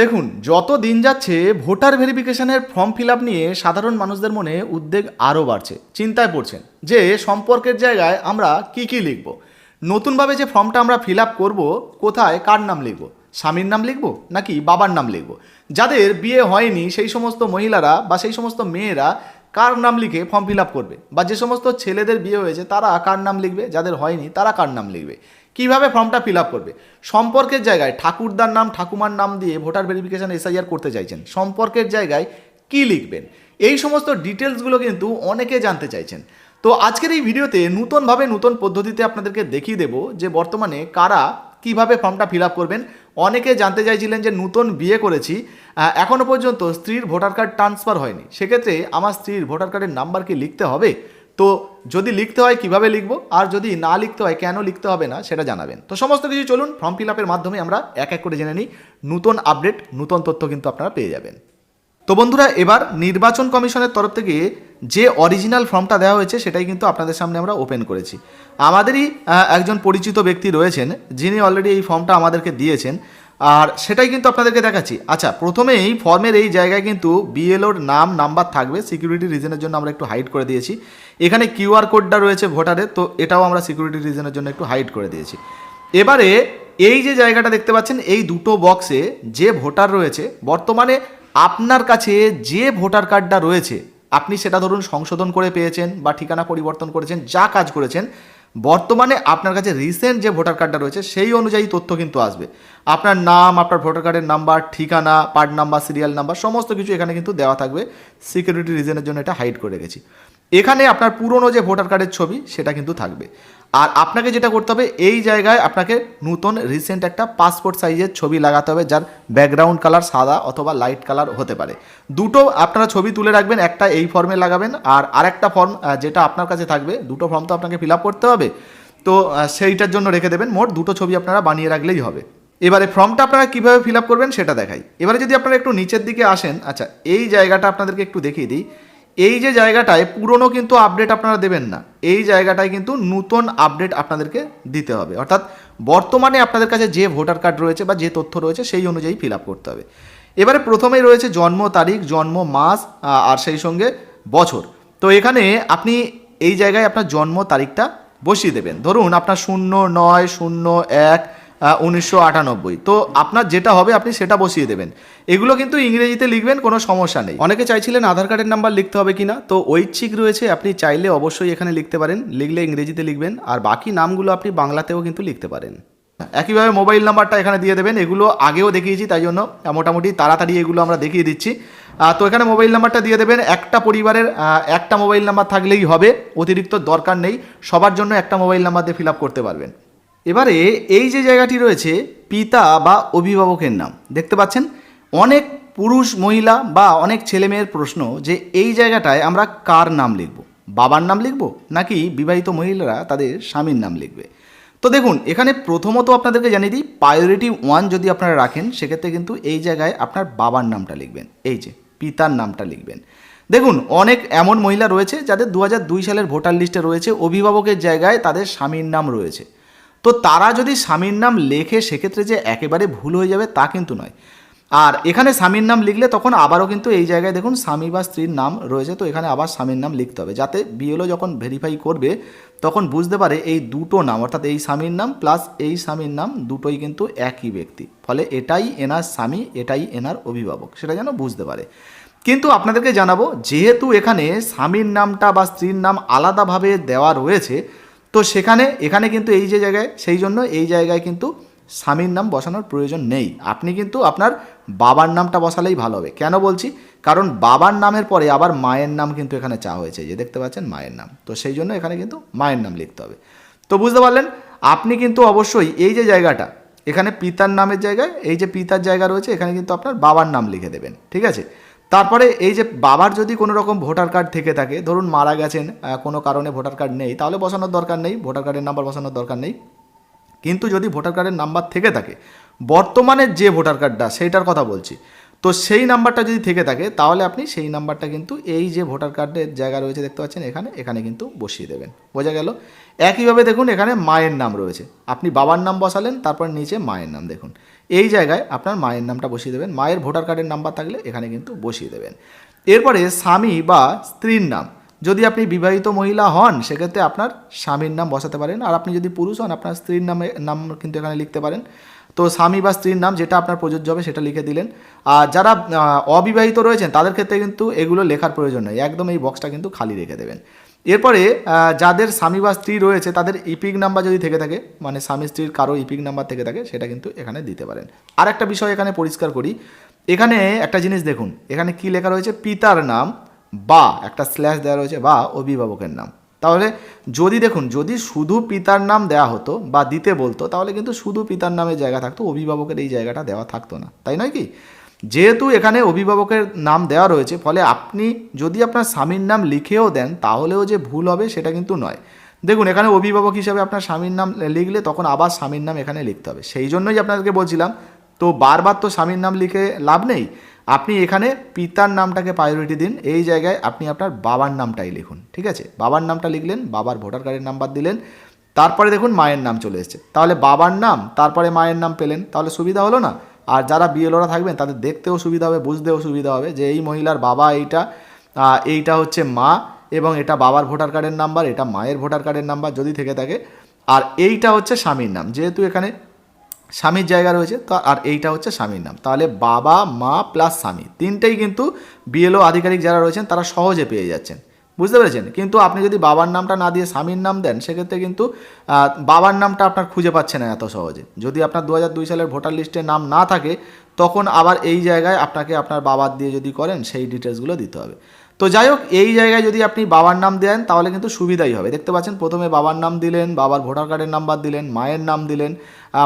দেখুন, যত দিন যাচ্ছে, ভোটার ভেরিফিকেশনের ফর্ম ফিল আপ নিয়ে সাধারণ মানুষদের মনে উদ্বেগ আরও বাড়ছে, চিন্তায় পড়ছেন যে সম্পর্কের জায়গায় আমরা কি কি লিখব, নতুনভাবে যে ফর্মটা আমরা ফিল আপ করব, কোথায় কার নাম লিখব, স্বামীর নাম লিখব নাকি বাবার নাম লিখব, যাদের বিয়ে হয়নি সেই সমস্ত মহিলারা বা সেই সমস্ত মেয়েরা কার নাম লিখে ফর্ম ফিল আপ করবে, বা যে সমস্ত ছেলেদের বিয়ে হয়েছে তারা কার নাম লিখবে, যাদের হয়নি তারা কার নাম লিখবে কীভাবে ফর্মটা ফিল আপ করবে? সম্পর্কের জায়গায় ঠাকুরদার নাম, ঠাকুমার নাম দিয়ে ভোটার ভেরিফিকেশন এসআইআর করতে চাইছেন। সম্পর্কের জায়গায় কি লিখবেন? এই সমস্ত ডিটেলসগুলো কিন্তু অনেকে জানতে চাইছেন। তো আজকের এই ভিডিওতে নূতনভাবে নূতন পদ্ধতিতে আপনাদেরকে দেখিয়ে দেব যে বর্তমানে কারা কীভাবে ফর্মটা ফিল আপ করবেন। অনেকে জানতে চাইছিলেন যে নূতন বিয়ে করেছি এখনও পর্যন্ত স্ত্রীর ভোটার কার্ড ট্রান্সফার হয়নি। সেক্ষেত্রে আমার স্ত্রীর ভোটার কার্ডের নাম্বার কি লিখতে হবে? তো যদি লিখতে হয়, কীভাবে লিখব? আর যদি না লিখতে হয়, কেন লিখতে হবে না? সেটা জানাবেন। তো সমস্ত কিছু চলুন, ফর্ম ফিল আপের মাধ্যমে আমরা এক এক করে জেনে নিই। নতুন আপডেট নতুন তথ্য কিন্তু আপনারা পেয়ে যাবেন। তো বন্ধুরা, এবার নির্বাচন কমিশনের তরফ থেকে যে অরিজিনাল ফর্মটা দেওয়া হয়েছে, সেটাই কিন্তু আপনাদের সামনে আমরা ওপেন করেছি। আমাদেরই একজন পরিচিত ব্যক্তি রয়েছেন, যিনি অলরেডি এই ফর্মটা আমাদেরকে দিয়েছেন। আর সেটাই কিন্তু আপনাদেরকে দেখাচ্ছি। আচ্ছা প্রথমেই ফর্মের এই জায়গায় কিন্তু বিএলওর নাম নাম্বার থাকবে। সিকিউরিটি রিজনের জন্য আমরা একটু হাইড করে দিয়েছি। এখানে কিউআর কোডটা রয়েছে ভোটারের তো এটাও আমরা সিকিউরিটি রিজনের জন্য একটু হাইড করে দিয়েছি। এবারে এই যে জায়গাটা দেখতে পাচ্ছেন, এই দুটো বক্সে যে ভোটার রয়েছে, বর্তমানে আপনার কাছে যে ভোটার কার্ডটা রয়েছে, আপনি সেটা ধরুন সংশোধন করে পেয়েছেন বা ঠিকানা পরিবর্তন করেছেন, যা কাজ করেছেন বর্তমানে আপনার কাছে রিসেন্ট যে ভোটার কার্ডটা রয়েছে, সেই অনুযায়ী তথ্য কিন্তু আসবে। আপনার নাম, আপনার ভোটার কার্ডের নাম্বার ঠিকানা পার্ট নাম্বার সিরিয়াল নাম্বার সমস্ত কিছু এখানে কিন্তু দেওয়া থাকবে। সিকিউরিটি রিজনের জন্য এটা হাইড করে রেখেছি। এখানে আপনার পুরনো যে ভোটার কার্ডের ছবি, সেটা কিন্তু থাকবে। আর আপনাকে যেটা করতে হবে, এই জায়গায় আপনাকে নতুন রিসেন্ট একটা পাসপোর্ট সাইজের ছবি লাগাতে হবে, যার ব্যাকগ্রাউন্ড কালার সাদা অথবা লাইট কালার হতে পারে। দুটো আপনারা ছবি তুলে রাখবেন, একটা এই ফর্মে লাগাবেন, আর আরেকটা ফর্ম যেটা আপনার কাছে থাকবে, দুটো ফর্ম তো আপনাকে ফিল আপ করতে হবে। তো সেইটার জন্য রেখে দেবেন, মোট দুটো ছবি আপনারা বানিয়ে রাখলেই হবে। এবারে ফর্মটা আপনারা কীভাবে ফিল আপ করবেন সেটা দেখাই। এবারে যদি আপনারা একটু নিচের দিকে আসেন আচ্ছা এই জায়গাটা আপনাদেরকে একটু দেখিয়ে দিই। এই যে জায়গাটায় পুরনো কিন্তু আপডেট আপনারা দেবেন না। এই জায়গাটায় কিন্তু নতুন আপডেট আপনাদেরকে দিতে হবে। অর্থাৎ বর্তমানে আপনাদের কাছে যে ভোটার কার্ড রয়েছে বা যে তথ্য রয়েছে সেই অনুযায়ী ফিল আপ করতে হবে। এবারে প্রথমেই রয়েছে জন্ম তারিখ, জন্ম মাস আর সেই সঙ্গে বছর। তো এখানে আপনি এই জায়গায় আপনার জন্ম তারিখটা বসিয়ে দেবেন। ধরুন আপনার শূন্য নয়, শূন্য এক উনিশশো আটানব্বই। তো আপনার যেটা হবে, আপনি সেটা বসিয়ে দেবেন। এগুলো কিন্তু ইংরেজিতে লিখবেন, কোনো সমস্যা নেই। অনেকে চাইছিলেন আধার কার্ডের নাম্বার লিখতে হবে কিনা, তো ঐচ্ছিক রয়েছে, আপনি চাইলে অবশ্যই এখানে লিখতে পারেন, লিখলে ইংরেজিতে লিখবেন, আর বাকি নামগুলো আপনি বাংলাতেও কিন্তু লিখতে পারেন। একইভাবে মোবাইল নাম্বারটা এখানে দিয়ে দেবেন, এগুলো আগেও দেখিয়েছি, তাই জন্য মোটামুটি তাড়াতাড়ি এগুলো আমরা দেখিয়ে দিচ্ছি। তো এখানে মোবাইল নাম্বারটা দিয়ে দেবেন, একটা পরিবারের একটা মোবাইল নাম্বার থাকলেই হবে, অতিরিক্ত দরকার নেই, সবার জন্য একটা মোবাইল নাম্বার দিয়ে ফিল করতে পারবেন। এবারে এই যে জায়গাটি রয়েছে, পিতা বা অভিভাবকের নাম, দেখতে পাচ্ছেন? অনেক পুরুষ, মহিলা বা অনেক ছেলে মেয়ের প্রশ্ন যে এই জায়গাটায় আমরা কার নাম লিখব? বাবার নাম লিখব? নাকি বিবাহিত মহিলারা তাদের স্বামীর নাম লিখবে? তো দেখুন, এখানে প্রথমত আপনাদেরকে জানিয়ে দিই প্রায়োরিটি ওয়ান যদি আপনারা রাখেন, সেক্ষেত্রে কিন্তু এই জায়গায় আপনার বাবার নামটা লিখবেন। এই যে, পিতার নামটা লিখবেন। দেখুন, অনেক এমন মহিলা রয়েছে যাদের দু সালের ভোটার লিস্টে রয়েছে, অভিভাবকের জায়গায় তাদের স্বামীর নাম রয়েছে। তো তারা যদি স্বামীর নাম লেখে, সেক্ষেত্রে যে একেবারে ভুল হয়ে যাবে তা কিন্তু নয়। আর এখানে স্বামীর নাম লিখলে তখন আবারও কিন্তু এই জায়গায় দেখুন স্বামী বা স্ত্রীর নাম রয়েছে, তো এখানে আবার স্বামীর নাম লিখতে হবে। যাতে বিএলও যখন ভেরিফাই করবে, তখন বুঝতে পারে এই দুটো নাম, অর্থাৎ এই স্বামীর নাম প্লাস এই স্বামীর নাম দুটোই কিন্তু একই ব্যক্তি। ফলে এটাই এনার স্বামী, এটাই এনার অভিভাবক, সেটা যেন বুঝতে পারে। কিন্তু আপনাদেরকে জানাব, যেহেতু এখানে স্বামীর নামটা বা স্ত্রীর নাম আলাদাভাবে দেওয়া রয়েছে তো সেখানে, এখানে কিন্তু এই যে জায়গায়, সেই জন্য এই জায়গায় কিন্তু স্বামীর নাম বসানোর প্রয়োজন নেই। আপনি কিন্তু আপনার বাবার নামটা বসালেই ভালো হবে। কেন বলছি? কারণ বাবার নামের পরে আবার মায়ের নাম কিন্তু এখানে চা হয়েছে। যে দেখতে পাচ্ছেন, মায়ের নাম। তো সেই জন্য এখানে কিন্তু মায়ের নাম লিখতে হবে। তো বুঝতে পারলেন? আপনি কিন্তু অবশ্যই এই যে জায়গাটা, এখানে পিতার নামের জায়গায়, এই যে পিতার জায়গা রয়েছে, এখানে কিন্তু আপনার বাবার নাম লিখে দেবেন। ঠিক আছে? তারপরে এই যে বাবার যদি কোনো রকম ভোটার কার্ড থেকে থাকে, ধরুন মারা গেছেন কোনো কারণে ভোটার কার্ড নেই, তাহলে বসানোর দরকার নেই, ভোটার কার্ডের নাম্বার বসানোর দরকার নেই। কিন্তু যদি ভোটার কার্ডের নাম্বার থেকে থাকে বর্তমানের যে ভোটার কার্ডটা, সেইটার কথা বলছি, তো সেই নাম্বারটা যদি থেকে থাকে, তাহলে আপনি সেই নাম্বারটা কিন্তু এই যে ভোটার কার্ডের জায়গা রয়েছে দেখতে পাচ্ছেন, এখানে এখানে কিন্তু বসিয়ে দেবেন। বোঝা গেল? একইভাবে দেখুন, এখানে মায়ের নাম রয়েছে। আপনি বাবার নাম বসালেন, তারপর নিচে মায়ের নাম দেখুন। এই জায়গায় আপনার মায়ের নামটা বসিয়ে দেবেন। মায়ের ভোটার কার্ডের নাম্বার থাকলে এখানে কিন্তু বসিয়ে দেবেন। এরপরে স্বামী বা স্ত্রীর নাম। যদি আপনি বিবাহিত মহিলা হন, সেক্ষেত্রে আপনার স্বামীর নাম বসাতে পারেন। আর আপনি যদি পুরুষ হন, আপনার স্ত্রীর নামে, নাম কিন্তু এখানে লিখতে পারেন। তো স্বামী বা স্ত্রীর নাম যেটা আপনার প্রযোজ্য হবে, সেটা লিখে দিলেন। আর যারা অবিবাহিত রয়েছেন, তাদের ক্ষেত্রে কিন্তু এগুলো লেখার প্রয়োজন নেই। একদম এই বক্সটা কিন্তু খালি রেখে দেবেন। এরপরে যাদের স্বামী বা স্ত্রী রয়েছে, তাদের ইপিক নাম্বার যদি থেকে থাকে মানে স্বামী স্ত্রীর কারও ইপিক নাম্বার থেকে থাকে, সেটা কিন্তু এখানে দিতে পারেন। আর একটা বিষয় এখানে পরিষ্কার করি। এখানে একটা জিনিস দেখুন, এখানে কি লেখা রয়েছে? পিতার নাম বা, একটা স্ল্যাশ দেওয়া রয়েছে, বা অভিভাবকের নাম। তাহলে যদি দেখুন, যদি শুধু পিতার নাম দেওয়া হতো বা দিতে বলতো, তাহলে কিন্তু শুধু পিতার নামের জায়গা থাকতো, অভিভাবকের এই জায়গাটা দেওয়া থাকতো না। তাই নয় কি? যেহেতু এখানে অভিভাবকের নাম দেওয়া রয়েছে, ফলে আপনি যদি আপনার স্বামীর নাম লিখেও দেন, তাহলেও যে ভুল হবে সেটা কিন্তু নয়। দেখুন, এখানে অভিভাবক হিসাবে আপনার স্বামীর নাম লিখলে তখন আবার স্বামীর নাম এখানে লিখতে হবে। সেই জন্যই আপনাদেরকে বলছিলাম, তো বারবার তো স্বামীর নাম লিখে লাভ নেই। আপনি এখানে পিতার নামটাকে প্রায়োরিটি দিন, এই জায়গায় আপনি আপনার বাবার নামটাই লিখুন, ঠিক আছে? বাবার নামটা লিখলেন, বাবার ভোটার কার্ডের নাম্বার দিলেন, তারপরে দেখুন মায়ের নাম চলে এসেছে। তাহলে বাবার নাম, তারপরে মায়ের নাম পেলেন, তাহলে সুবিধা হলো না? আর যারা বিএলওরা থাকবেন, তাদের দেখতেও সুবিধা হবে, বুঝতেও সুবিধা হবে যে এই মহিলার বাবা এইটা এইটা হচ্ছে মা এবং এটা বাবার ভোটার কার্ডের নাম্বার, এটা মায়ের ভোটার কার্ডের নাম্বার যদি থেকে থাকে। আর এইটা হচ্ছে স্বামীর নাম, যেহেতু এখানে স্বামীর জায়গা রয়েছে, তো আর এইটা হচ্ছে স্বামীর নাম। তাহলে বাবা, মা প্লাস স্বামী, তিনটেই কিন্তু বিএলও আধিকারিক যারা রয়েছেন, তারা সহজে পেয়ে যাচ্ছেন। বুঝতে পেরেছেন? কিন্তু আপনি যদি বাবার নামটা না দিয়ে স্বামীর নাম দেন, সেক্ষেত্রে কিন্তু বাবার নামটা আপনার খুঁজে পাচ্ছে না এত সহজে। যদি আপনার দু দুই সালের ভোটার লিস্টে নাম না থাকে, তখন আবার এই জায়গায় আপনাকে আপনার বাবার দিয়ে যদি করেন, সেই ডিটেলসগুলো দিতে হবে। তো যাই হোক, এই জায়গায় যদি আপনি বাবার নাম দেন, তাহলে কিন্তু সুবিধাই হবে। দেখতে পাচ্ছেন, প্রথমে বাবার নাম দিলেন, বাবার ভোটার কার্ডের নাম্বার দিলেন, মায়ের নাম দিলেন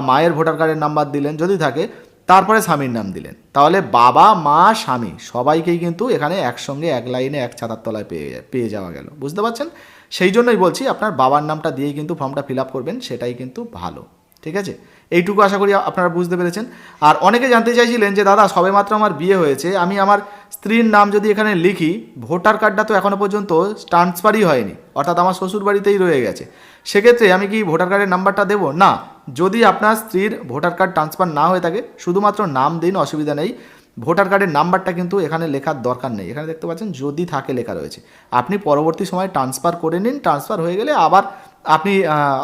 মায়ের ভোটার কার্ডের নাম্বার দিলেন, যদি থাকে তারপরে স্বামীর নাম দিলেন। তাহলে বাবা, মা, স্বামী সবাইকেই কিন্তু এখানে একসঙ্গে, এক লাইনে, এক ছাতার তলায় পেয়ে পেয়ে যাওয়া গেল। বুঝতে পারছেন? সেই জন্যই বলছি আপনার বাবার নামটা দিয়েই কিন্তু ফর্মটা ফিল আপ করবেন, সেটাই কিন্তু ভালো। ঠিক আছে? এইটুকু আশা করি আপনারা বুঝতে পেরেছেন। আর অনেকে জানতে চাইছিলেন যে, দাদা, সবেমাত্র আমার বিয়ে হয়েছে, আমি আমার স্ত্রীর নাম যদি এখানে লিখি, ভোটার কার্ডটা তো এখনও পর্যন্ত ট্রান্সফারই হয়নি, অর্থাৎ আমার শ্বশুর বাড়িতেই রয়ে গেছে। সেক্ষেত্রে আমি কি ভোটার কার্ডের নাম্বারটা দেবো? না। যদি আপনার স্ত্রীর ভোটার কার্ড ট্রান্সফার না হয়ে থাকে, শুধুমাত্র নাম দিন, অসুবিধা নেই। ভোটার কার্ডের নাম্বারটা কিন্তু এখানে লেখার দরকার নেই। এখানে দেখতে পাচ্ছেন যদি থাকে লেখা রয়েছে। আপনি পরবর্তী সময় ট্রান্সফার করে নিন, ট্রান্সফার হয়ে গেলে আবার আপনি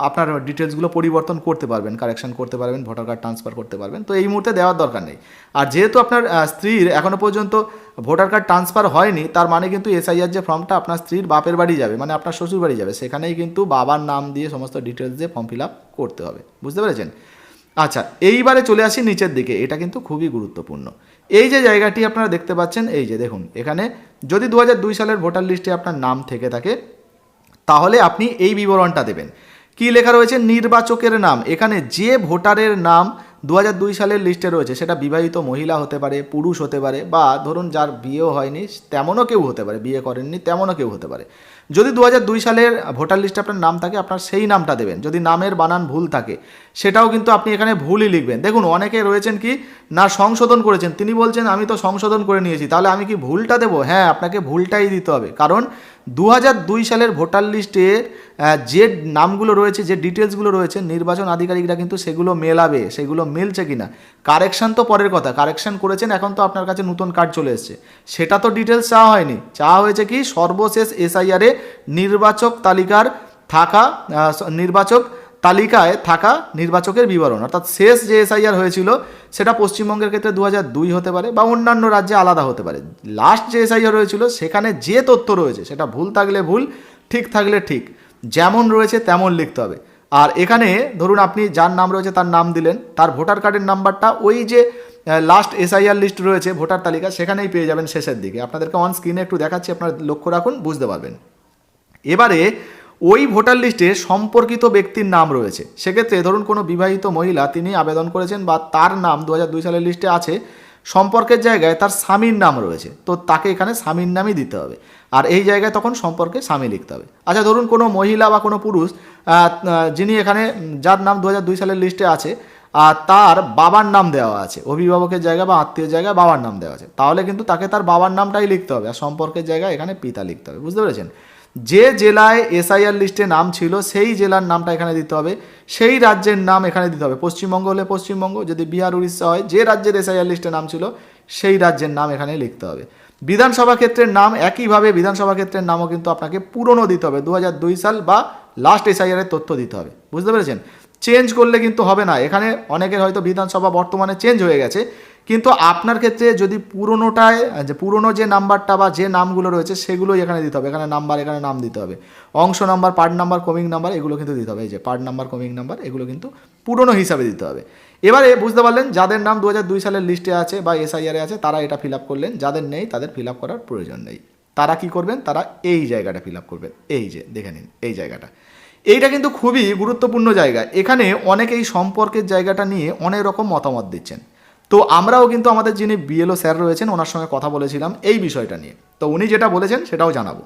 আপনার ডিটেলসগুলো পরিবর্তন করতে পারবেন কারেকশন করতে পারবেন ভোটার কার্ড ট্রান্সফার করতে পারবেন। তো এই মুহূর্তে দেওয়ার দরকার নেই। আর যেহেতু আপনার স্ত্রীর এখনও পর্যন্ত ভোটার কার্ড ট্রান্সফার হয়নি, তার মানে কিন্তু এসআইআর যে ফর্মটা আপনার স্ত্রীর বাপের বাড়ি যাবে মানে আপনার শ্বশুর বাড়ি যাবে, সেখানেই কিন্তু বাবার নাম দিয়ে সমস্ত ডিটেলস দিয়ে ফর্ম ফিল আপ করতে হবে। বুঝতে পেরেছেন? আচ্ছা এইবারে চলে আসি নিচের দিকে, এটা কিন্তু খুবই গুরুত্বপূর্ণ। এই যে জায়গাটি আপনারা দেখতে পাচ্ছেন, এই যে দেখুন, এখানে যদি দু সালের ভোটার লিস্টে আপনার নাম থেকে থাকে তাহলে আপনি এই বিবরণটা দেবেন। কি লেখা রয়েছে? নির্বাচকের নাম। এখানে যে ভোটারের নাম দু দুই সালের লিস্টে রয়েছে, সেটা বিবাহিত মহিলা হতে পারে, পুরুষ হতে পারে, বা ধরুন যার বিয়েও হয়নি, তেমনও কেউ হতে পারে, বিয়ে করেননি, তেমনও কেউ হতে পারে। যদি দু সালের ভোটার লিস্টে আপনার নাম থাকে, আপনার সেই নামটা দেবেন। যদি নামের বানান ভুল থাকে, সেটাও কিন্তু আপনি এখানে ভুলই লিখবেন। দেখুন, অনেকে রয়েছেন কি, না সংশোধন করেছেন। তিনি বলছেন, আমি তো সংশোধন করে নিয়েছি, তাহলে আমি কি ভুলটা দেবো? হ্যাঁ আপনাকে ভুলটাই দিতে হবে। কারণ দু সালের ভোটার লিস্টে যে নামগুলো রয়েছে, যে ডিটেলসগুলো রয়েছে, নির্বাচন আধিকারিকরা কিন্তু সেগুলো মেলাবে, সেগুলো মিলছে কিনা। কারেকশান তো পরের কথা, কারেকশান করেছেন, এখন তো আপনার কাছে নতুন কার্ড চলে এসছে। সেটা তো ডিটেলস চাওয়া হয়নি। চাওয়া হয়েছে কি, সর্বশেষ এসআইআরে নির্বাচক তালিকার থাকা নির্বাচক তালিকায় থাকা নির্বাচকের বিবরণ। অর্থাৎ শেষ যে এসআইআর হয়েছিল, সেটা পশ্চিমবঙ্গের ক্ষেত্রে দু দুই হতে পারে বা অন্যান্য রাজ্যে আলাদা হতে পারে। লাস্ট যে এসআইআর হয়েছিল, সেখানে যে তথ্য রয়েছে, সেটা ভুল থাকলে ভুল, ঠিক থাকলে ঠিক। যেমন রয়েছে, তেমন লিখতে হবে। আর এখানে ধরুন আপনি যার নাম রয়েছে, তার নাম দিলেন, তার ভোটার কার্ডের নাম্বারটা ওই যে লাস্ট এসআইআর লিস্ট রয়েছে, ভোটার তালিকা, সেখানেই পেয়ে যাবেন শেষের দিকে। আপনাদেরকে অন স্ক্রিনে একটু দেখাচ্ছি, আপনারা লক্ষ্য রাখুন, বুঝতে পারবেন। এবারে ওই ভোটার লিস্টে সম্পর্কিত ব্যক্তির নাম রয়েছে। সেক্ষেত্রে ধরুন কোনো বিবাহিত মহিলা, তিনি আবেদন করেছেন বা তার নাম দু সালের লিস্টে আছে, সম্পর্কের জায়গায় তার স্বামীর নাম রয়েছে। তো তাকে এখানে স্বামীর নামই দিতে হবে। আর এই জায়গায় তখন সম্পর্কে স্বামী লিখতে হবে। আচ্ছা ধরুন কোনো মহিলা বা কোনো পুরুষ যিনি এখানে যার নাম দু সালের লিস্টে আছে, আর তার বাবার নাম দেওয়া আছে, অভিভাবকের জায়গা বা আত্মীয় জায়গায় বাবার নাম দেওয়া আছে, তাহলে কিন্তু তাকে তার বাবার নামটাই লিখতে হবে। আর সম্পর্কের জায়গায় এখানে পিতা লিখতে হবে। বুঝতে পেরেছেন? যে জেলায় এসআইআর লিস্টে নাম ছিল, সেই জেলার নামটা এখানে দিতে হবে। সেই রাজ্যের নাম এখানে দিতে হবে। পশ্চিমবঙ্গ হলে পশ্চিমবঙ্গ, যদি বিহার, উড়িষ্যা হয়, যে রাজ্যের এসআইআর লিস্টে নাম ছিল, সেই রাজ্যের নাম এখানে লিখতে হবে। বিধানসভা ক্ষেত্রের নাম একইভাবে বিধানসভা ক্ষেত্রের নামও কিন্তু আপনাকে পুরনো দিতে হবে। দু হাজার দুই সাল বা লাস্ট এসআইআর এর তথ্য দিতে হবে। বুঝতে পেরেছেন? চেঞ্জ করলে কিন্তু হবে না। এখানে অনেকের হয়তো বিধানসভা বর্তমানে চেঞ্জ হয়ে গেছে। কিন্তু আপনার ক্ষেত্রে যদি পুরনোটায়, যে পুরনো যে নাম্বারটা বা যে নামগুলো রয়েছে, সেগুলোই এখানে দিতে হবে। এখানে নাম্বার, এখানে নাম দিতে হবে। অংশ number, part number coming number এগুলো কিন্তু দিতে হবে। এই যে পার্ট নাম্বার কমিং নাম্বার এগুলো কিন্তু পুরনো হিসাবে দিতে হবে। এবারে বুঝতে পারলেন, যাদের নাম দু সালের লিস্টে আছে বা এসআইআরে আছে, তারা এটা ফিল করলেন। যাদের নেই, তাদের ফিল করার প্রয়োজন নেই। তারা কি করবেন? তারা এই জায়গাটা ফিল করবেন। এই যে, দেখে নিন, এই জায়গাটা। এইটা কিন্তু খুবই গুরুত্বপূর্ণ জায়গা। এখানে অনেকেই সম্পর্কের জায়গাটা নিয়ে অনেক রকম মতামত দিচ্ছেন। তো আমরাও কিন্তু আমাদের যিনি বিএলও স্যার রয়েছেন, ওনার সঙ্গে কথা বলেছিলাম এই বিষয়টা নিয়ে। তো উনি যেটা বলেছেন সেটাও জানাব।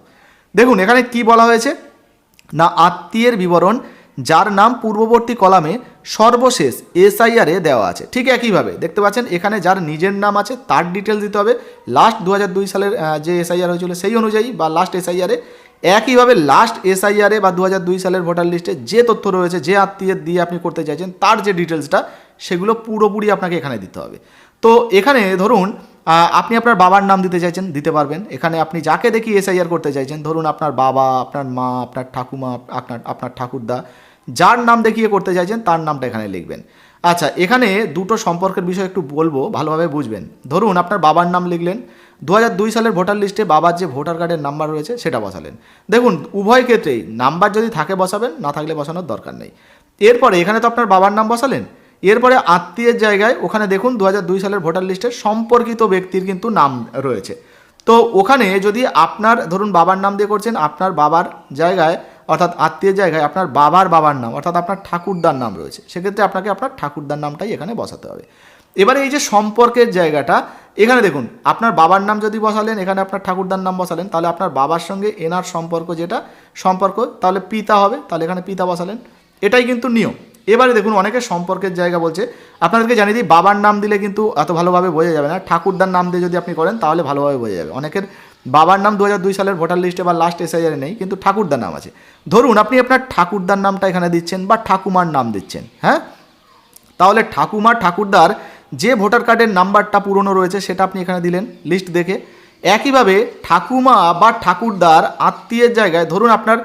দেখুন, এখানে কি বলা হয়েছে? না, আত্মীয়ের বিবরণ, যার নাম পূর্ববর্তী কলামে সর্বশেষ এসআইআরে দেওয়া আছে। ঠিক একইভাবে, দেখতে পাচ্ছেন, এখানে যার নিজের নাম আছে, তার ডিটেলস দিতে হবে। লাস্ট দু হাজার দুই সালের যে এসআইআর হয়েছিল সেই অনুযায়ী বা লাস্ট এসআইআরে একইভাবে লাস্ট এসআইআরে বা দু সালের ভোটার লিস্টে যে তথ্য রয়েছে, যে আত্মীয়ের দিয়ে আপনি করতে চাইছেন, তার যে ডিটেলসটা সেগুলো পুরোপুরি আপনাকে এখানে দিতে হবে। তো এখানে ধরুন আপনি আপনার বাবার নাম দিতে চাইছেন, দিতে পারবেন। এখানে আপনি যাকে দেখি এসআইআর করতে চাইছেন, ধরুন আপনার বাবা, আপনার মা, আপনার ঠাকুমা, আপনার আপনার ঠাকুরদা, যার নাম দেখিয়ে করতে চাইছেন, তার নামটা এখানে লিখবেন। আচ্ছা এখানে দুটো সম্পর্কের বিষয় একটু বলব, ভালোভাবে বুঝবেন। ধরুন, আপনার বাবার নাম লিখলেন দু সালের ভোটার লিস্টে বাবার যে ভোটার কার্ডের নাম্বার রয়েছে, সেটা বসালেন। দেখুন, উভয় ক্ষেত্রেই নাম্বার যদি থাকে বসাবেন, না থাকলে বসানোর দরকার নেই। এরপরে এখানে তো আপনার বাবার নাম বসালেন এরপরে আত্মীয়ের জায়গায়, ওখানে দেখুন দু সালের ভোটার লিস্টে সম্পর্কিত ব্যক্তির কিন্তু নাম রয়েছে। তো ওখানে যদি আপনার, ধরুন বাবার নাম দিয়ে করছেন, আপনার বাবার জায়গায়, অর্থাৎ আত্মীয়ের জায়গায় আপনার বাবার বাবার নাম, অর্থাৎ আপনার ঠাকুরদার নাম রয়েছে, সেক্ষেত্রে আপনাকে আপনার ঠাকুরদার নামটাই এখানে বসাতে হবে। এবারে এই যে সম্পর্কের জায়গাটা, এখানে দেখুন, আপনার বাবার নাম যদি বসালেন, এখানে আপনার ঠাকুরদার নাম বসালেন, তাহলে আপনার বাবার সঙ্গে এনার সম্পর্ক যেটা, সম্পর্ক, তাহলে পিতা হবে, তাহলে এখানে পিতা বসালেন। এটাই কিন্তু নিয়ম। এবারে দেখুন অনেকে সম্পর্কের জায়গা বলছে, আপনাদেরকে জানিয়ে দিই, বাবার নাম দিলে কিন্তু এত ভালোভাবে বোঝা যাবে না। ঠাকুরদার নাম দিয়ে যদি আপনি করেন, তাহলে ভালোভাবে বোঝা যাবে। অনেকের বাবার নাম দু সালের ভোটার লিস্টে বা লাস্ট এসআইআরে নেই, কিন্তু ঠাকুরদার নাম আছে। ধরুন, আপনি আপনার ঠাকুরদার নামটা এখানে দিচ্ছেন বা ঠাকুমার নাম দিচ্ছেন হ্যাঁ? তাহলে ঠাকুমা, ঠাকুরদার যে ভোটার কার্ডের নাম্বারটা পুরনো রয়েছে, সেটা আপনি এখানে দিলেন লিস্ট দেখে। একইভাবে ঠাকুমা বা ঠাকুরদার আত্মীয়ের জায়গায়, ধরুন আপনার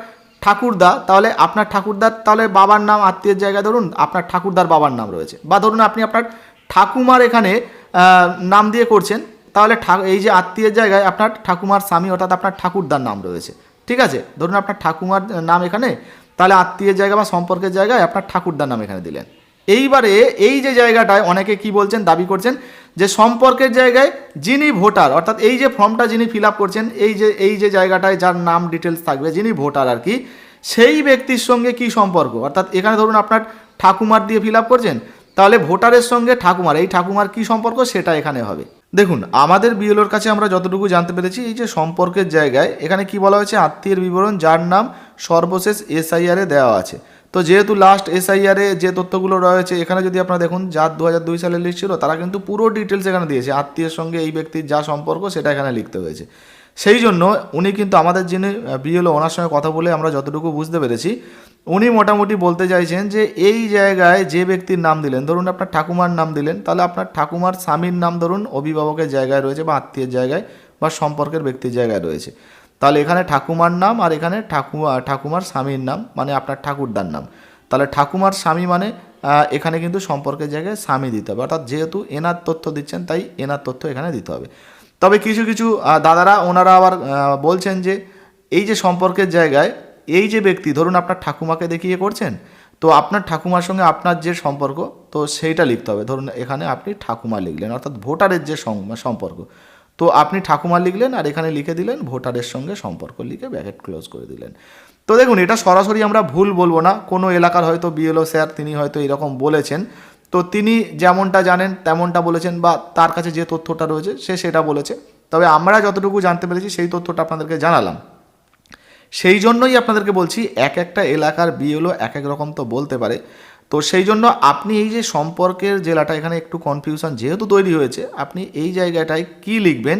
ঠাকুরদা, তাহলে আপনার ঠাকুরদার, তাহলে বাবার নাম, আত্মীয়ের জায়গায় ধরুন, আপনার ঠাকুরদার বাবার নাম রয়েছে। বা ধরুন আপনি আপনার ঠাকুমার এখানে নাম দিয়ে করছেন, তাহলে এই যে আত্মীয়ের জায়গায় আপনার ঠাকুমার স্বামী, অর্থাৎ আপনার ঠাকুরদার নাম রয়েছে। ঠিক আছে? ধরুন আপনার ঠাকুমার নাম এখানে, তাহলে আত্মীয়ের জায়গা বা সম্পর্কের জায়গায় আপনার ঠাকুরদার নাম এখানে দিলেন। এইবারে এই যে জায়গাটায় অনেকে কি বলছেন, দাবি করছেন যে সম্পর্কের জায়গায় যিনি ভোটার, অর্থাৎ এই যে ফর্মটা যিনি ফিল আপ করছেন, এই যে এই যে জায়গাটায় যার নাম ডিটেলস থাকবে, যিনি ভোটার আর কি, সেই ব্যক্তির সঙ্গে কি সম্পর্ক? অর্থাৎ এখানে ধরুন আপনার ঠাকুমার দিয়ে ফিল আপ করছেন, তাহলে ভোটারের সঙ্গে ঠাকুমার, এই ঠাকুমার কি সম্পর্ক? সেটা এখানে হবে। দেখুন, আমাদের বিএলওর কাছে আমরা যতটুকু জানতে পেরেছি, এই যে সম্পর্কের জায়গায় এখানে কি বলা হয়েছে? আত্মীয়ের বিবরণ, যার নাম সর্বশেষ এসআইআরে দেওয়া আছে। তো যেহেতু লাস্ট এসআইআরে যে তথ্যগুলো রয়েছে, এখানে যদি আপনারা দেখুন, যার দু হাজার দুই সালের লিস্ট ছিল, তারা কিন্তু পুরো ডিটেলস এখানে দিয়েছে। আত্মীয়ের সঙ্গে এই ব্যক্তির যা সম্পর্ক, সেটা এখানে লিখতে হয়েছে। সেই জন্য উনি কিন্তু আমাদের যিনি বিএলও ওনার সঙ্গে কথা বলে আমরা যতটুকু বুঝতে পেরেছি, উনি মোটামুটি বলতে চাইছেন যে এই জায়গায় যে ব্যক্তির নাম দিলেন, ধরুন আপনার ঠাকুমার নাম দিলেন, তাহলে আপনার ঠাকুমার স্বামীর নাম ধরুন অভিভাবকের জায়গায় রয়েছে বা আত্মীয়ের জায়গায় বা সম্পর্কের ব্যক্তির জায়গায় রয়েছে। তাহলে এখানে ঠাকুমার নাম আর এখানে ঠাকুমা, ঠাকুমার স্বামীর নাম মানে আপনার ঠাকুরদার নাম। তাহলে ঠাকুমার স্বামী মানে এখানে কিন্তু সম্পর্কের জায়গায় স্বামী দিতে হবে। অর্থাৎ যেহেতু এনার তথ্য দিচ্ছেন, তাই এনার তথ্য এখানে দিতে হবে। তবে কিছু কিছু দাদারা, ওনারা আবার বলছেন যে, এই যে সম্পর্কের জায়গায় এই যে ব্যক্তি, ধরুন আপনার ঠাকুমাকে দেখিয়ে করছেন, তো আপনার ঠাকুমার সঙ্গে আপনার যে সম্পর্ক, তো সেইটা লিখতে হবে। ধরুন এখানে আপনি ঠাকুমা লিখলেন, অর্থাৎ ভোটারের যে সম্পর্ক। তো আপনি ঠাকুমা লিখলেন আর এখানে লিখে দিলেন, ভোটারের সঙ্গে সম্পর্ক লিখে ব্যাকেট ক্লোজ করে দিলেন। তো দেখুন, এটা সরাসরি আমরা ভুল বলব না। কোনো এলাকার হয়তো বিএলও স্যার, তিনি হয়তো এরকম বলেছেন। তো তিনি যেমনটা জানেন, তেমনটা বলেছেন বা তার কাছে যে তথ্যটা রয়েছে, সে সেটা বলেছে। তবে আমরা যতটুকু জানতে পেরেছি, সেই তথ্যটা আপনাদেরকে জানালাম। সেই জন্যই আপনাদেরকে বলছি, এক একটা এলাকার বিএলও এক এক রকম তো বলতে পারে। তো সেই জন্য আপনি এই যে সম্পর্কের জেলাটা এখানে একটু কনফিউশন যেহেতু তৈরি হয়েছে, আপনি এই জায়গাটায় কি লিখবেন?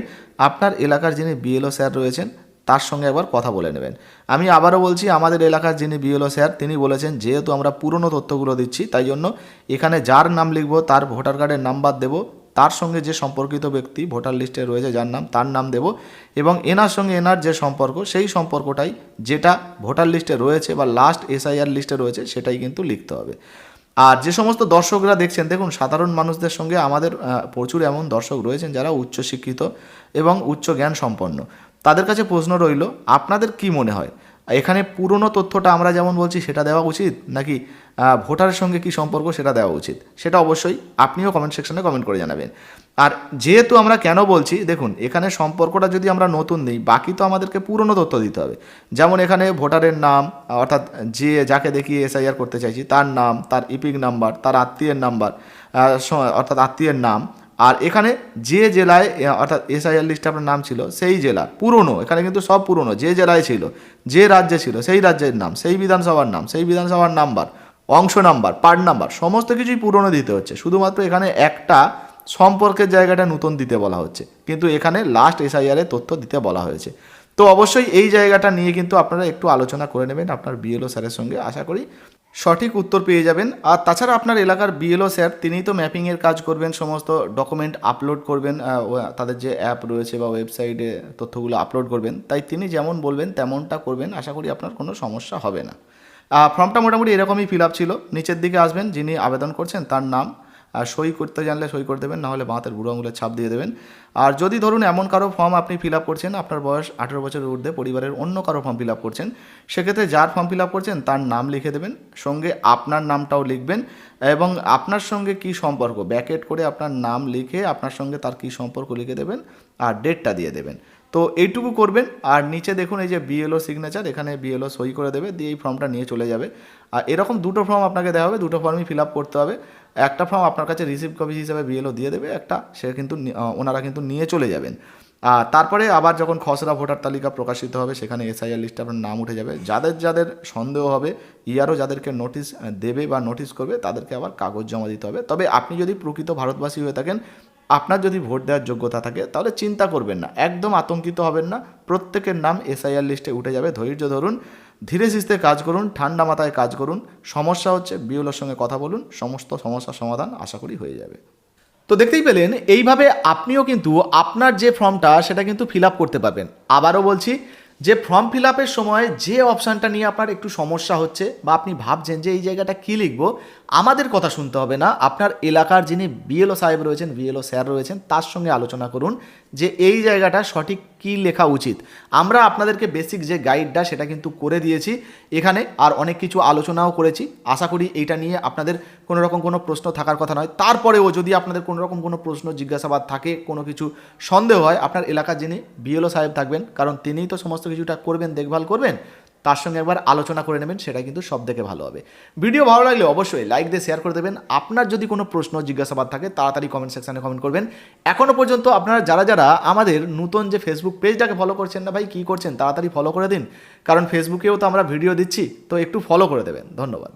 আপনার এলাকার যিনি বিএলও স্যার রয়েছেন, তার সঙ্গে একবার কথা বলে নেবেন। আমি আবারও বলছি, আমাদের এলাকার যিনি বিএলও স্যার, তিনি বলেছেন, যেহেতু আমরা পুরনো তথ্যগুলো দিচ্ছি, তাই জন্য এখানে যার নাম লিখব, তার ভোটার কার্ডের নাম্বার দেবো তার সঙ্গে যে সম্পর্কিত ব্যক্তি ভোটার লিস্টে রয়েছে যার নাম, তার নাম দেব এবং এনার সঙ্গে এনার যে সম্পর্ক, সেই সম্পর্কটাই যেটা ভোটার লিস্টে রয়েছে বা লাস্ট এসআইআর লিস্টে রয়েছে সেটাই কিন্তু লিখতে হবে। আর যে সমস্ত দর্শকরা দেখছেন, দেখুন সাধারণ মানুষদের সঙ্গে আমাদের প্রচুর এমন দর্শক রয়েছেন যারা উচ্চশিক্ষিত এবং উচ্চ জ্ঞান সম্পন্ন। তাদের কাছে প্রশ্ন রইল, আপনাদের কি মনে হয়? এখানে পুরনো তথ্যটা আমরা যেমন বলছি সেটা দেওয়া উচিত নাকি ভোটারের সঙ্গে কি সম্পর্ক সেটা দেওয়া উচিত? সেটা অবশ্যই আপনিও কমেন্ট সেকশনে কমেন্ট করে জানাবেন। আর যেহেতু আমরা কেন বলছি, দেখুন, এখানে সম্পর্কটা যদি আমরা নতুন দিই বাকি তো আমাদেরকে পুরনো তথ্য দিতে হবে। যেমন এখানে ভোটারের নাম, অর্থাৎ যে যাকে দেখিয়ে এসআইআর করতে চাইছি, তার নাম, তার ইপিক নাম্বার তার আত্মীয়ের নাম্বার অর্থাৎ আত্মীয়ের নাম। আর এখানে যে জেলায় অর্থাৎ এসআইআর লিস্টে আপনার নাম ছিল, সেই জেলা, পুরনো, এখানে কিন্তু সব পুরনো, যে জেলায় ছিল, যে রাজ্যে ছিল, সেই রাজ্যের নাম, সেই বিধানসভার নাম, সেই বিধানসভার নাম্বার অংশ নাম্বার পার্ট নাম্বার, সমস্ত কিছুই পুরনো দিতে হচ্ছে। শুধুমাত্র এখানে একটা সম্পর্কের জায়গাটা নতুন দিতে বলা হচ্ছে। কিন্তু এখানে লাস্ট এসআইআর এর তথ্য দিতে বলা হয়েছে। তো অবশ্যই এই জায়গাটা নিয়ে কিন্তু আপনারা একটু আলোচনা করে নেবেন। আপনার বিএলও স্যারের সঙ্গে আশা করি সঠিক উত্তর পেয়ে যাবেন। আর তাছাড়া আপনার এলাকার বিএলও স্যার তিনিই তো ম্যাপিংয়ের কাজ করবেন, সমস্ত ডকুমেন্ট আপলোড করবেন তাদের যে অ্যাপ রয়েছে বা ওয়েবসাইটে তথ্যগুলো আপলোড করবেন, তাই তিনি যেমন বলবেন তেমনটা করবেন। আশা করি আপনার কোনো সমস্যা হবে না। ফর্মটা মোটামুটি এরকমই ফিল আপ ছিল। নিচের দিকে আসবেন যিনি আবেদন করছেন তার নাম আর সই করতে জানলে সই করে দেবেন, নাহলে বাঁতের বুড়ো আঙুলের ছাপ দিয়ে দেবেন। আর যদি ধরুন এমন কারও ফর্ম আপনি ফিল আপ করছেন, আপনার বয়স আঠেরো বছরের ঊর্ধ্বে, পরিবারের অন্য কারও ফর্ম ফিল আপ করছেন, সেক্ষেত্রে যার ফর্ম ফিল আপ করছেন তার নাম লিখে দেবেন, সঙ্গে আপনার নামটাও লিখবেন এবং আপনার সঙ্গে কি সম্পর্ক ব্যাকেট করে আপনার নাম লিখে আপনার সঙ্গে তার কি সম্পর্ক লিখে দেবেন আর ডেটটা দিয়ে দেবেন। তো এইটুকু করবেন, আর নিচে দেখুন এই যে বিএলও সিগনেচার এখানে বিএলও সই করে দেবে, দিয়ে এই ফর্মটা নিয়ে চলে যাবে। আর এরকম দুটো ফর্ম আপনাকে দেওয়া হবে, দুটো ফর্মই ফিল আপ করতে হবে। একটা ফর্ম আপনার কাছে রিসিভ কপি হিসেবে বিএলও দিয়ে দেবে, একটা সে কিন্তু ওনারা কিন্তু নিয়ে চলে যাবেন। আর তারপরে আবার যখন খসড়া ভোটার তালিকা প্রকাশিত হবে, সেখানে এসআইআর লিস্টে আপনার নাম উঠে যাবে। যাদের যাদের সন্দেহ হবে, ইয়ারও যাদেরকে নোটিশ দেবে বা নোটিশ করবে, তাদেরকে আবার কাগজ জমা দিতে হবে। তবে আপনি যদি প্রকৃত ভারতবাসী হয়ে থাকেন আপনার যদি ভোট দেওয়ার যোগ্যতা থাকে, তাহলে চিন্তা করবেন না। একদম আতঙ্কিত হবেন না। প্রত্যেকের নাম এসআইআর লিস্টে উঠে যাবে। ধৈর্য ধরুন, ধীরে সুস্থে কাজ করুন, ঠান্ডা মাথায় কাজ করুন। সমস্যা হচ্ছে বিউলোর সঙ্গে কথা বলুন, সমস্ত সমস্যার সমাধান আশা করি হয়ে যাবে। তো দেখতেই পেলেন, এইভাবে আপনিও কিন্তু আপনার যে ফর্মটা, সেটা কিন্তু ফিল আপ করতে পারবেন। আবারও বলছি, যে ফর্ম ফিল আপের সময় যে অপশানটা নিয়ে আপনার একটু সমস্যা হচ্ছে বা আপনি ভাবছেন যে এই জায়গাটা কী লিখব আমাদের কথা শুনতে হবে না। আপনার এলাকার যিনি বিএলও সাহেব রয়েছেন বিএলও স্যার রয়েছেন, তার সঙ্গে আলোচনা করুন যে এই জায়গাটা সঠিক কী লেখা উচিত। আমরা আপনাদেরকে বেসিক যে গাইডটা সেটা কিন্তু করে দিয়েছি। এখানে আর অনেক কিছু আলোচনাও করেছি। আশা করি এইটা নিয়ে আপনাদের কোনো রকম কোনো প্রশ্ন থাকার কথা নয়। তারপরেও যদি আপনাদের কোনো রকম কোনো প্রশ্ন, জিজ্ঞাসাবাদ থাকে, কোনো কিছু সন্দেহ হয়, আপনার এলাকার যিনি বিএলও সাহেব থাকবেন, কারণ তিনিই তো সমস্ত কিছুটা করবেন, দেখভাল করবেন তার সঙ্গে একবার আলোচনা করে নেবেন, সেটা কিন্তু সব থেকে ভালো হবে। ভিডিও ভালো লাগলে অবশ্যই লাইক দিয়ে শেয়ার করে দেবেন। আপনার যদি কোনো প্রশ্ন, জিজ্ঞাসাবাদ থাকে, তাড়াতাড়ি কমেন্ট সেকশানে কমেন্ট করবেন। এখনও পর্যন্ত আপনারা যারা যারা আমাদের নতুন যে ফেসবুক পেজটাকে ফলো করছেন না ভাই, কী করছেন, তাড়াতাড়ি ফলো করে দিন। কারণ ফেসবুকেও তো আমরা ভিডিও দিচ্ছি, তো একটু ফলো করে দেবেন। ধন্যবাদ।